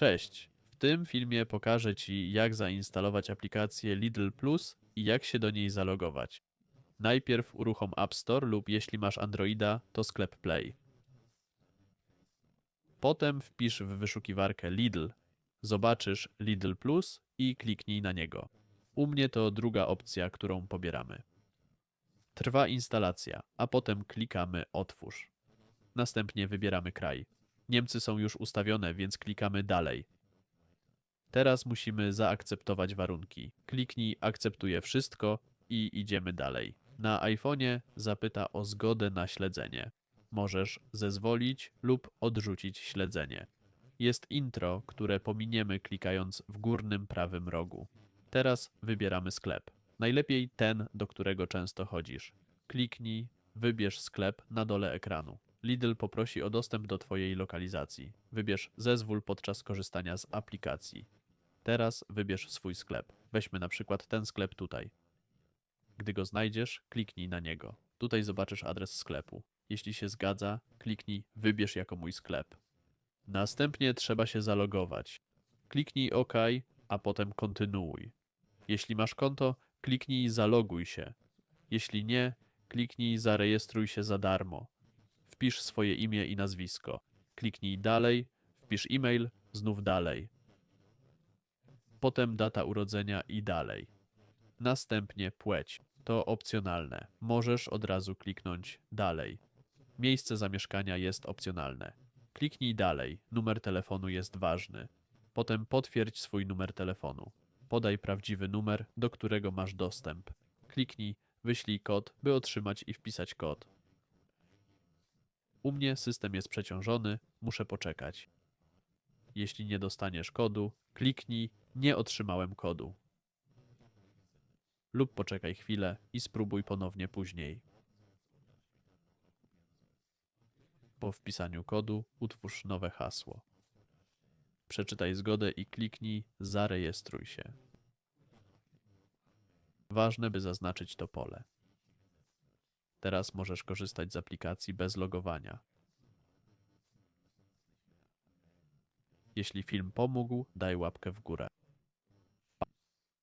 Cześć! W tym filmie pokażę Ci, jak zainstalować aplikację Lidl Plus i jak się do niej zalogować. Najpierw uruchom App Store lub jeśli masz Androida, to sklep Play. Potem wpisz w wyszukiwarkę Lidl. Zobaczysz Lidl Plus i kliknij na niego. U mnie to druga opcja, którą pobieramy. Trwa instalacja, a potem klikamy Otwórz. Następnie wybieramy kraj. Niemcy są już ustawione, więc klikamy Dalej. Teraz musimy zaakceptować warunki. Kliknij Akceptuję wszystko i idziemy dalej. Na iPhone'ie zapyta o zgodę na śledzenie. Możesz zezwolić lub odrzucić śledzenie. Jest intro, które pominiemy klikając w górnym prawym rogu. Teraz wybieramy sklep. Najlepiej ten, do którego często chodzisz. Kliknij, wybierz sklep na dole ekranu. Lidl poprosi o dostęp do Twojej lokalizacji. Wybierz zezwól podczas korzystania z aplikacji. Teraz wybierz swój sklep. Weźmy na przykład ten sklep tutaj. Gdy go znajdziesz, kliknij na niego. Tutaj zobaczysz adres sklepu. Jeśli się zgadza, kliknij Wybierz jako mój sklep. Następnie trzeba się zalogować. Kliknij OK, a potem kontynuuj. Jeśli masz konto, kliknij Zaloguj się. Jeśli nie, kliknij Zarejestruj się za darmo. Wpisz swoje imię i nazwisko. Kliknij Dalej, wpisz e-mail, znów Dalej. Potem data urodzenia i dalej. Następnie płeć. To opcjonalne. Możesz od razu kliknąć Dalej. Miejsce zamieszkania jest opcjonalne. Kliknij Dalej. Numer telefonu jest ważny. Potem potwierdź swój numer telefonu. Podaj prawdziwy numer, do którego masz dostęp. Kliknij Wyślij kod, by otrzymać i wpisać kod. U mnie system jest przeciążony, muszę poczekać. Jeśli nie dostaniesz kodu, kliknij Nie otrzymałem kodu. Lub poczekaj chwilę i spróbuj ponownie później. Po wpisaniu kodu utwórz nowe hasło. Przeczytaj zgodę i kliknij Zarejestruj się. Ważne, by zaznaczyć to pole. Teraz możesz korzystać z aplikacji bez logowania. Jeśli film pomógł, daj łapkę w górę.